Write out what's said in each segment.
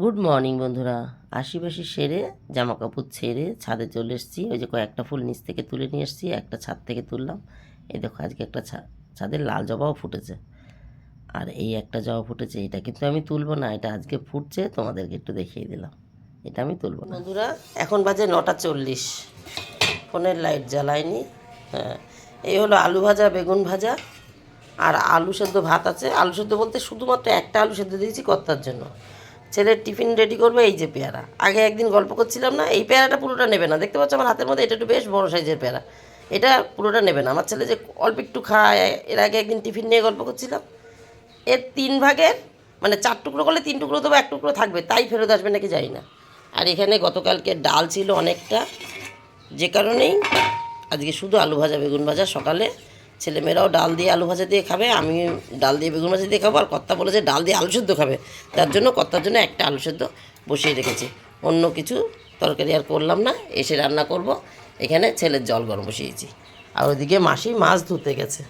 Good morning বন্ধুরা। আশিপাশি সেরে জামা কাপড় ছেড়ে ছাদে চলে এসেছি। ওই যে কয়েকটা ফুল নিচ থেকে তুলে নিয়ে এসেছি, একটা ছাদ থেকে তুললাম। এই দেখো, আজকে একটা ছাদের লাল জবাও ফুটেছে। আর এই একটা জবা ফুটেছে, এটা কিন্তু আমি তুলবো না, এটা আজকে ফুটছে, তোমাদেরকে একটু দেখিয়ে দিলাম। এটা আমি তুলবো না। বন্ধুরা, এখন বাজে নটা চল্লিশ। ফোনের লাইট জ্বালায়নি। হ্যাঁ এই হলো আলু ভাজা, বেগুন ভাজা, আর আলু সেদ্ধ ভাত আছে। আলু সেদ্ধ বলতে শুধুমাত্র একটা আলু সেদ্ধ দিয়েছি কর্তার জন্য। ছেলের টিফিন রেডি করবে এই যে পেয়ারা। আগে একদিন গল্প করছিলাম না, এই পেয়ারাটা পুরোটা নেবে না। দেখতে পাচ্ছ আমার হাতের মধ্যে এটা একটু বেশ বড় সাইজের পেয়ারা। এটা পুরোটা নেবে না। আমার ছেলে যে অল্প একটু খায়, এর আগে একদিন টিফিন নিয়ে গল্প করছিলাম। এর তিন ভাগের মানে চার টুকরো করলে তিন টুকরো দেবো এক টুকরো থাকবে, তাই ফেরত আসবে নাকি জানি না। আর এখানে গতকালকে ডাল ছিল অনেকটা, যে কারণেই আজকে শুধু আলু ভাজা, বেগুন ভাজা সকালে। ছেলেমেয়েরাও ডাল দিয়ে আলু ভাজা দিয়ে খাবে, আমি ডাল দিয়ে বেগুন ভাজা দিয়ে খাব, আর কর্তা বলেছে ডাল দিয়ে আলু সেদ্ধ খাবে। তার জন্য কর্তার জন্য একটা আলু সেদ্ধ বসিয়ে রেখেছি। অন্য কিছু তরকারি আর করলাম না, এসে রান্না করব। এখানে ছেলের জল গরম বসিয়েছি। আর ওইদিকে মাসি মাছ ধুতে গেছে।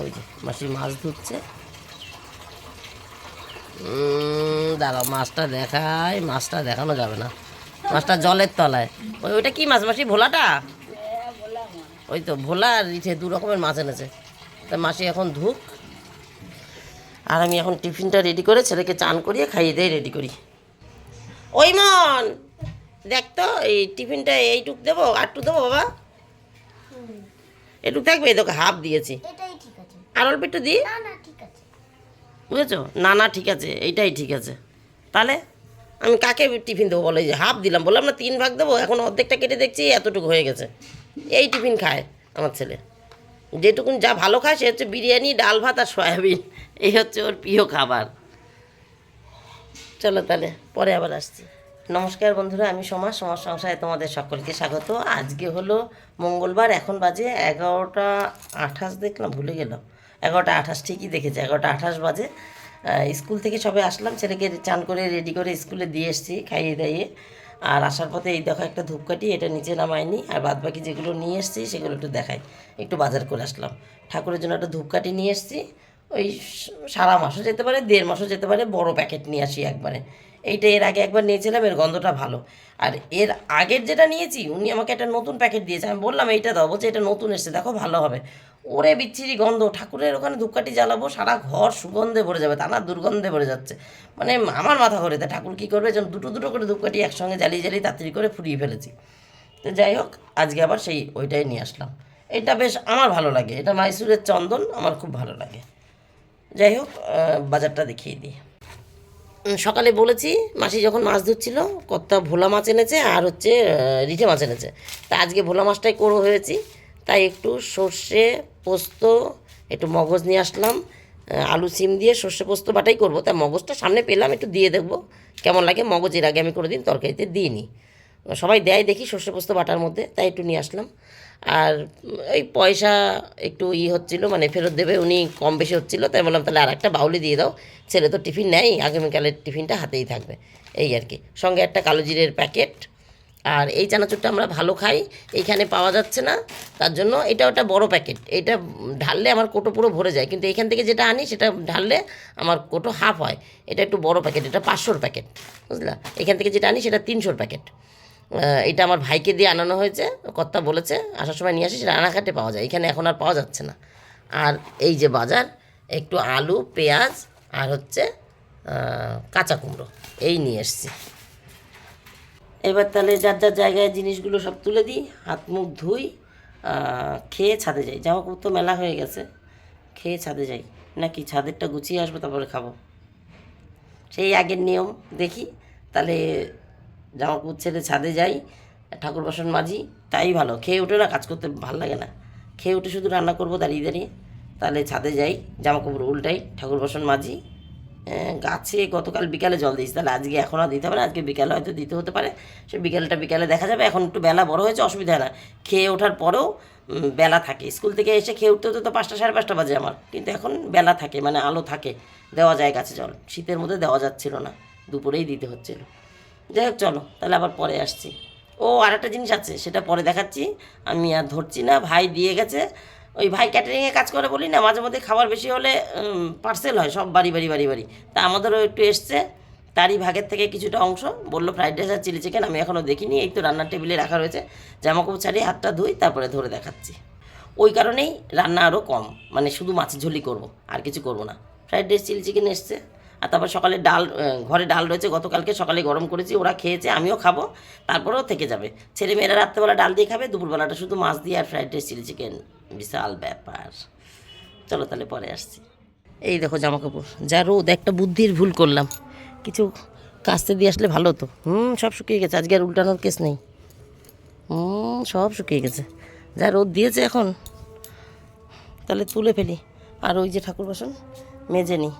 ওই যে মাসি মাছ ধুচ্ছে। দাঁড়াও, মাছটা দেখায় মাছটা দেখানো যাবে না। মাছটা জলের তলায়। ওই, ওইটা কি মাছ? মাসি ভোলাটা? ওই তো ভোলা আর ইঠে দু রকমের মাছ এনেছে। তা মাসি এখন ধুক আর আমি এখন টিফিনটা রেডি করে ছেলেকে চান করিয়ে খাইয়ে দিয়ে রেডি করি। ওই মন দেখ তো এই টিফিনটা এইটুক দেবো আটটু দেবো বাবা? এটুক থাকবে তোকে হাফ দিয়েছি। আর অল্প একটু দিই বুঝেছ? না না ঠিক আছে এইটাই ঠিক আছে। তাহলে আমি কাকে টিফিন দেবো বলো? যে হাফ দিলাম বললাম না তিন ভাগ দেবো এখন অর্ধেকটা কেটে দেখছি এতটুকু হয়ে গেছে। এই টিফিন খায় আমার ছেলে। যেটুকুন যা ভালো খায়, সে হচ্ছে বিরিয়ানি, ডাল ভাত আর সয়াবিন। এই হচ্ছে ওর প্রিয় খাবার। চলো তাহলে, পরে আবার আসছি। নমস্কার বন্ধুরা, আমি সমাজ সমাজ সংসারে তোমাদের সকলকে স্বাগত। আজকে হলো মঙ্গলবার, এখন বাজে এগারোটা আঠাশ, দেখলাম, ভুলে গেলাম। এগারোটা আঠাশ, ঠিকই দেখেছি, এগারোটা আঠাশ বাজে। স্কুল থেকে সবে আসলাম, ছেলেকে চান করে, রেডি করে স্কুলে দিয়ে এসেছি, খাইয়ে দাইয়ে। আর আসার পথে এই দেখো একটা ধূপকাঠি, এটা নিচে নামায়নি আর বাদ বাকি যেগুলো নিয়ে এসছি, সেগুলো একটু দেখাই। একটু বাজার করে আসলাম। ঠাকুরের জন্য একটা ধূপকাঠি নিয়ে এসছি। ওই সারা মাসও যেতে পারে, দেড় মাসও যেতে পারে, বড় প্যাকেট নিয়ে আসি একবারে। এইটা এর আগে একবার নিয়েছিলাম, এর গন্ধটা ভালো। আর এর আগের যেটা নিয়েছি, উনি আমাকে একটা নতুন প্যাকেট দিয়েছে। আমি বললাম, এইটা দাও। বলছে, এটা নতুন এসেছে, দেখো, ভালো হবে। ওরে বিচ্ছিরি গন্ধ, ঠাকুরের ওখানে ধূপকাঠি জ্বালাবো, সারা ঘর সুগন্ধে ভরে যাবে তা না দুর্গন্ধে ভরে যাচ্ছে। মানে আমার মাথা ঘরে, তা ঠাকুর কী করবে? যেন দুটো দুটো করে ধূপকাঠি একসঙ্গে জ্বালিয়ে জ্বালিয়ে তাড়াতাড়ি করে ফুরিয়ে ফেলেছি। তো যাই হোক, আজকে আবার সেই ওইটাই নিয়ে আসলাম। এটা বেশ আমার ভালো লাগে, এটা মাইসুরের চন্দন, আমার খুব ভালো লাগে। যাই হোক বাজারটা দেখিয়ে দিই। সকালে বলেছি, মাসি যখন মাছ ধরছিল কত্তা ভোলা মাছ এনেছে আর হচ্ছে রিঠে মাছ এনেছে। তা আজকে ভোলা মাছটাই করো হয়েছি তাই একটু সর্ষে পোস্ত, একটু মগজ নিয়ে আসলাম আলু সিম দিয়ে সর্ষে পোস্ত বাটাই করব। তাই মগজটা সামনে পেলাম, একটু দিয়ে দেখব কেমন লাগে। মগজ এর আগে আমি কোনো দিন তরকারিতে দিইনি। সবাই দেয় দেখি সর্ষে পোস্ত বাটার মধ্যে, তাই একটু নিয়ে আসলাম। আর এই পয়সা একটু ই হচ্ছিল মানে ফেরত দেবে উনি কম বেশি হচ্ছিল, তাই বললাম তাহলে আর একটা বাউলি দিয়ে দাও। ছেলে তো টিফিন নেয়, আগামীকালের টিফিনটা হাতেই থাকবে, এই আর কি। সঙ্গে একটা কালো জিরের প্যাকেট, আর এই চানাচুরটা আমরা ভালো খাই, এইখানে পাওয়া যাচ্ছে না, তার জন্য এটা ওটা বড় প্যাকেট, এটা ঢাললে আমার কোটো পুরো ভরে যায়, কিন্তু এখান থেকে যেটা আনি সেটা ঢাললে আমার কোটো হাফ হয়, এটা একটু বড় প্যাকেট, এটা পাঁচশোর প্যাকেট, বুঝলা? এখান থেকে যেটা আনি সেটা তিনশোর প্যাকেট। এটা আমার ভাইকে দিয়ে আনানো হয়েছে, কর্তা বলেছে, আসার সময় নিয়ে আসি সেটা রানাঘাটে পাওয়া যায়, এখানে এখন আর পাওয়া যাচ্ছে না। আর এই যে বাজার, একটু আলু, পেঁয়াজ, আর হচ্ছে কাঁচা কুমড়ো, এই নিয়ে এসছি। এবার তাহলে যার যার জায়গায় জিনিসগুলো সব তুলে দিই, হাত মুখ ধুই খেয়ে ছাদে যাই। জামা কাপড় তো মেলা হয়ে গেছে, খেয়ে ছাদে যাই। নাকি ছাদেরটা গুছিয়ে আসব, তারপরে খাব। সেই আগের নিয়ম, দেখি। তাহলে জামা কাপড় ছেড়ে ছাদে যাই ঠাকুর বাসন মাজি তাই ভালো। খেয়ে উঠে না কাজ করতে ভালো লাগে না। খেয়ে উঠে শুধু রান্না করব দাঁড়িয়ে দাঁড়িয়ে। তাহলে ছাদে যাই জামা কাপড় উল্টাই ঠাকুর বাসন মাজি। আহ, গাছে গতকাল বিকালে জল দিয়েছি। তাহলে আজকে এখন আর দিতে হবে না আজকে বিকালে হয়তো দিতে হতে পারে। সে বিকেলটা বিকালে দেখা যাবে। এখন একটু বেলা বড় হয়েছে অসুবিধা হয় না। খেয়ে ওঠার পরেও বেলা থাকে। স্কুল থেকে এসে খেয়ে উঠতে হতে তো পাঁচটা সাড়ে পাঁচটা বাজে আমার। কিন্তু এখন বেলা থাকে মানে আলো থাকে। দেওয়া যায় গাছে জল। শীতের মধ্যে দেওয়া যাচ্ছিল না। দুপুরেই দিতে হচ্ছিল। যাই হোক, চলো, তাহলে আবার পরে আসছি। ও আর একটা জিনিস আছে, সেটা পরে দেখাচ্ছি। আমি আর ধরছি না, ভাই দিয়ে গেছে। ওই ভাই ক্যাটারিংয়ে কাজ করে বলি না, মাঝে মধ্যে খাবার বেশি হলে পার্সেল হয়, সব বাড়ি বাড়ি বাড়ি বাড়ি। তা আমাদেরও একটু এসছে, তারই ভাগের থেকে কিছুটা অংশ। বলল ফ্রাইড রাইস আর চিলি চিকেন আমি এখনও দেখিনি, এই তো রান্নার টেবিলে রাখা রয়েছে। জামাকাপড় ছাড়িয়ে হাতটা ধুই, তারপরে ধরে দেখাচ্ছি। ওই কারণেই রান্না আরও কম মানে শুধু মাছের ঝোলই করব, আর কিছু করব না। ফ্রাইড রাইস চিলি চিকেন এসছে। আর তারপর সকালে ডাল ঘরে ডাল রয়েছে, গতকালকে সকালে গরম করেছি, ওরা খেয়েছে, আমিও খাব, তারপরেও থেকে যাবে। ছেলে মেয়েরা রাত্রেবেলা ডাল দিয়ে খাবে, দুপুরবেলাটা শুধু মাছ দিয়ে আর ফ্রাইড রাইস চিলি চিকেন বিশাল ব্যাপার। চলো তাহলে পরে আসছি। এই দেখো জামা কাপড় যা রোদ, একটা বুদ্ধির ভুল করলাম। কিছু কাস্তে দিয়ে আসলে ভালো হতো হুম, সব শুকিয়ে গেছে, আজকে আর উল্টানোর কেস নেই। হুম, সব শুকিয়ে গেছে। যা রোদ দিয়েছে এখন, তাহলে তুলে ফেলি। আর ওই যে ঠাকুর বাসন, মেজে নিই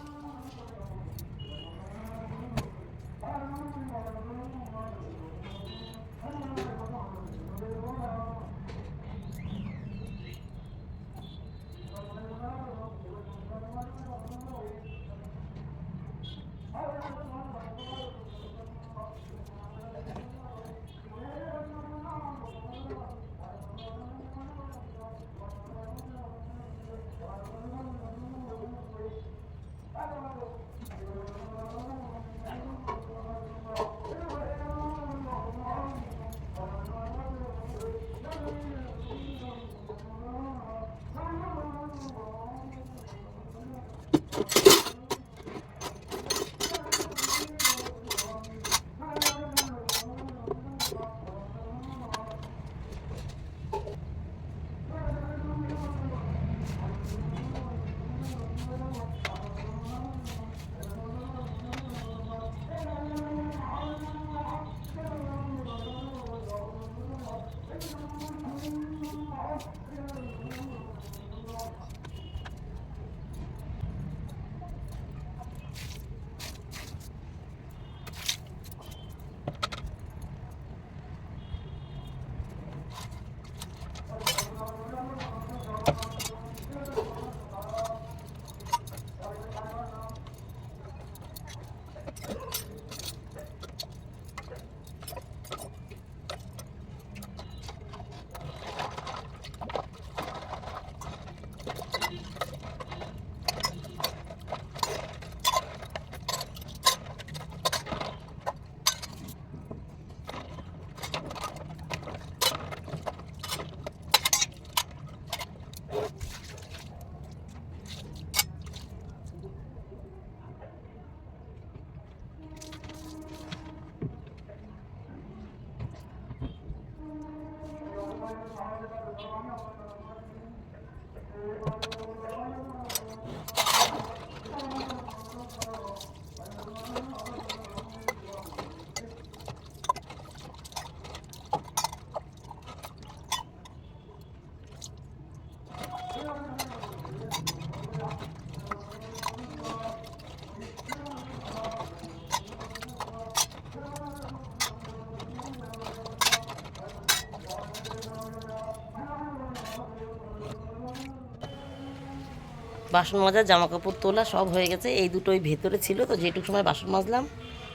বাসন মাজা জামা কাপড় তোলা সব হয়ে গেছে। এই দুটোই ভেতরে ছিল, তো যেটুকু সময় বাসন মাজলাম,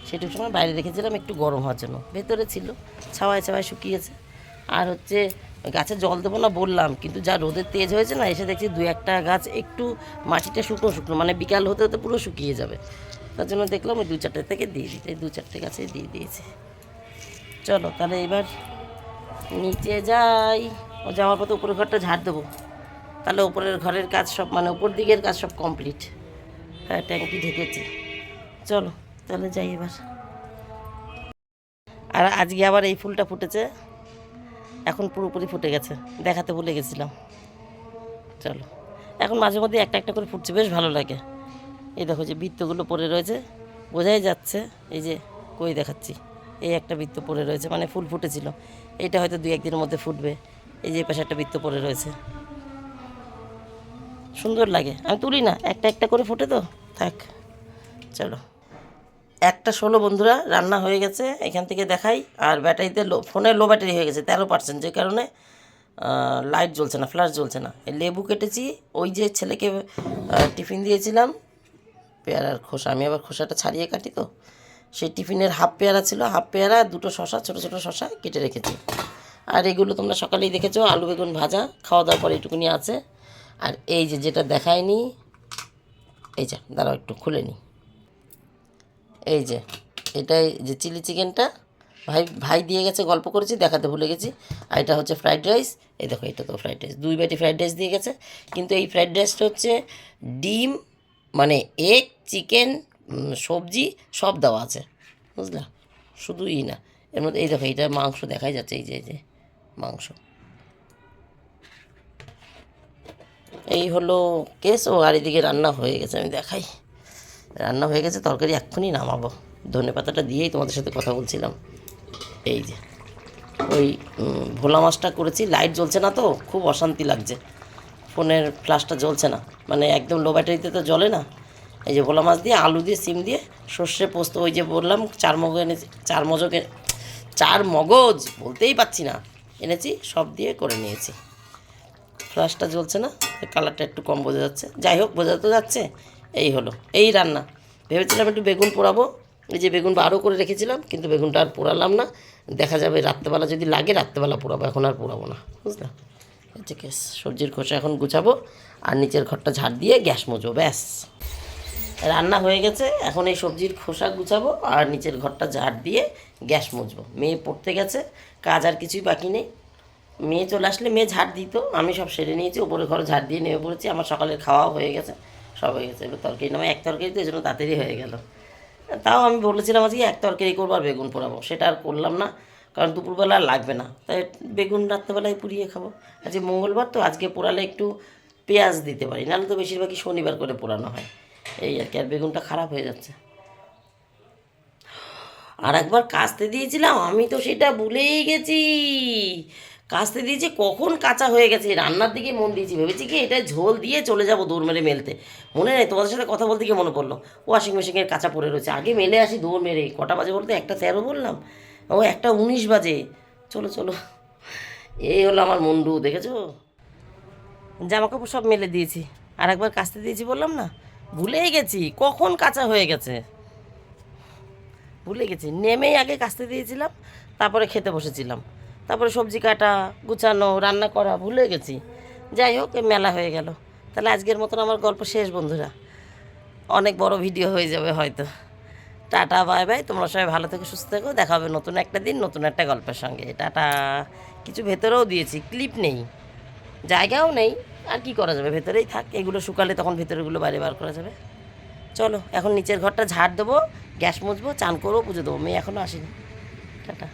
সেটুকু সময় বাইরে রেখেছিলাম, একটু গরম হওয়ার জন্য। ভেতরে ছিল, ছাওয়ায় ছাওয়ায় শুকিয়েছে। আর হচ্ছে, গাছে জল দেবো না বললাম, কিন্তু যা রোদের তেজ হয়েছে না, এসে দেখছি দু একটা গাছ একটু মাটিটা শুকনো শুকনো মানে বিকাল হতে হতে পুরো শুকিয়ে যাবে। তার জন্য দেখলাম ওই দু চারটে থেকে দিয়ে দিতে দু চারটে গাছে দিয়ে দিয়েছে। চলো, তাহলে এবার নিচে যাই। ও যাওয়ার পথে উপরের ঘরটা ঝাড় দেবো। তাহলে উপরের ঘরের কাজ সব মানে উপর দিকের কাজ সব কমপ্লিট হ্যাঁ ট্যাঙ্কি ঢেকেছি। চলো, তাহলে যাই এবার। আর আজকে আবার এই ফুলটা ফুটেছে। এখন পুরোপুরি ফুটে গেছে। দেখাতে ভুলে গেছিলাম। চলো। এখন মাঝে মধ্যে একটা একটা করে ফুটছে, বেশ ভালো লাগে। এই দেখো যে বৃত্তগুলো পড়ে রয়েছে। বোঝাই যাচ্ছে, এই যে কই দেখাচ্ছি। এই একটা বৃত্ত পড়ে রয়েছে মানে ফুল ফুটেছিল। এটা হয়তো দুই একদিনের মধ্যে ফুটবে। এই যে পাশে একটা বৃত্ত পড়ে রয়েছে। সুন্দর লাগে। আমি তুলি না, একটা একটা করে ফুটে তো। থাক, চলো। একটা ষোলো বন্ধুরা, রান্না হয়ে গেছে, এখান থেকে দেখাই। আর ব্যাটারিতে লো, ফোনে লো ব্যাটারি হয়ে গেছে, তেরো পার্সেন্ট যে কারণে লাইট জ্বলছে না ফ্ল্যাশ জ্বলছে না। লেবু কেটেছি, ওই যে ছেলেকে টিফিন দিয়েছিলাম। পেয়ারার খোসা, আমি আবার খোসাটা ছাড়িয়ে কাটি তো। সেই টিফিনের হাফ পেয়ারা ছিল হাফ পেয়ারা, দুটো শশা ছোটো ছোটো শশা কেটে রেখেছি। আর এগুলো তোমরা সকালেই দেখেছ, আলু বেগুন ভাজা, খাওয়া দাওয়ার পর এইটুকুনি আছে। আর এই যে যেটা দেখায়নি এই যে, দাঁড়াও একটু খুলে নিই এই যে, এটাই যে চিলি চিকেনটা, ভাই ভাই দিয়ে গেছে, গল্প করেছি, দেখাতে ভুলে গেছি। আর এটা হচ্ছে ফ্রাইড রাইস, এই দেখো, এটা তো ফ্রাইড রাইস, দুই বাটি ফ্রাইড রাইস দিয়ে গেছে। কিন্তু এই ফ্রাইড রাইসটা হচ্ছে ডিম মানে এগ, চিকেন সবজি, সব দেওয়া আছে, বুঝলা? শুধুই না। এর মধ্যে, এই দেখো, এইটা মাংস দেখাই যাচ্ছে, এই যে এই যে, মাংস। এই হলো কেস, ও আর এদিকে রান্না হয়ে গেছে, আমি দেখাই। রান্না হয়ে গেছে, তরকারি এক্ষুনি নামাবো। ধনে পাতাটা দিয়েই তোমাদের সাথে কথা বলছিলাম। এই যে, ওই ভোলা মাছটা করেছি, লাইট জ্বলছে না তো, খুব অশান্তি লাগছে। ফোনের ফ্ল্যাশটা জ্বলছে না মানে একদম লো ব্যাটারিতে তো জ্বলে না। এই যে ভোলা মাছ দিয়ে, আলু দিয়ে, সিম দিয়ে, সর্ষে পোস্ত, ওই যে বললাম, চার মগজ এনেছি, চার মজক চার মগজ, বলতেই পাচ্ছি না। এনেছি, সব দিয়ে করে নিয়েছি। ফ্লাশটা জ্বলছে না? কালারটা একটু কম বোঝা যাচ্ছে। যাই হোক, বোঝা তো যাচ্ছে। এই হলো, এই রান্না। ভেবেছিলাম একটু বেগুন পোড়াবো। এই যে বেগুন বারো করে রেখেছিলাম, কিন্তু বেগুনটা আর পোড়ালাম না। দেখা যাবে রাত্রেবেলা যদি লাগে, রাত্রেবেলা পোড়াবো। এখন আর পোড়াবো না, বুঝলে? হচ্ছে কেস সবজির খোসা এখন গুছাবো আর নিচের ঘরটা ঝাড় দিয়ে গ্যাস মুজবো ব্যাস। রান্না হয়ে গেছে। এখন এই সবজির খোসা গুছাবো আর নিচের ঘরটা ঝাড় দিয়ে গ্যাস মুছবো মেয়ে পড়তে গেছে, কাজ আর কিছুই বাকি নেই। মেয়ে চলে আসলে মেয়ে ঝাড় দিত, আমি সব সেরে নিয়েছি উপরে ঘর ঝাড় দিয়ে নেমে পড়েছি, আমার সকালের খাওয়াও হয়ে গেছে, সব হয়ে গেছে। এবার তরকারি নামে এক তরকারি তো এই জন্য তাড়াতাড়ি হয়ে গেল। তাও আমি বলেছিলাম আজকে, এক তরকারি করব আর বেগুন পোড়াবো। সেটা আর করলাম না, কারণ দুপুরবেলা লাগবে না। তাই বেগুন রাত্রেবেলায় পুড়িয়ে খাব। আজকে মঙ্গলবার, তো আজকে পোড়ালে একটু পেঁয়াজ দিতে পারি, নাহলে তো বেশিরভাগই শনিবার করে পোড়ানো হয়। এই আর কি, আর বেগুনটা খারাপ হয়ে যাচ্ছে। আর একবার কাস্তে দিয়েছিলাম, আমি তো সেটা ভুলেই গেছি। কাস্তে দিয়েছি কখন কাঁচা হয়ে গেছে রান্নার দিকে মন দিয়েছি, ভেবেছি কি এটা ঝোল দিয়ে চলে যাব দৌড় মেরে মেলতে। মনে নেই, তোমাদের সাথে কথা বলতে গিয়ে মনে পড়ল। ওয়াশিং মেশিনের কাঁচা পড়ে রয়েছে। আগে মেলে আসি দৌড় মেরে। কটা বাজে বলতে একটা তেরো বললাম। ও, একটা উনিশ বাজে। চলো চলো। এই হলো আমার মুন্ডু, দেখেছ? জামা কাপড় সব মেলে দিয়েছি। আর একবার কাচতে দিয়েছি বললাম না? ভুলেই গেছি। কখন কাঁচা হয়ে গেছে? ভুলে গেছি। নেমেই আগে কাচতে দিয়েছিলাম, তারপরে খেতে বসেছিলাম। তারপরে সবজি কাটা, গুছানো, রান্না করা, ভুলে গেছি। যাই হোক মেলা হয়ে গেল। তাহলে আজকের মতন আমার গল্প শেষ, বন্ধুরা। অনেক বড় ভিডিও হয়ে যাবে হয়তো। Tata, bye bye. তোমরা সবাই ভালো থেকে, সুস্থ থেকো। দেখা হবে নতুন একটা দিন, নতুন একটা গল্পের সঙ্গে। টাটা। কিছু ভেতরেও দিয়েছি, ক্লিপ নেই। জায়গাও নেই। আর কি করা যাবে? ভেতরেই থাক। এগুলো শুকালে তখন ভেতরেগুলো বাইরে বার করা যাবে। চলো, এখন নিচের ঘরটা ঝাড় দেবো, গ্যাস মুছবো, চান করব, পুজো দেবো। মেয়ে এখনও আসেনি। টাটা।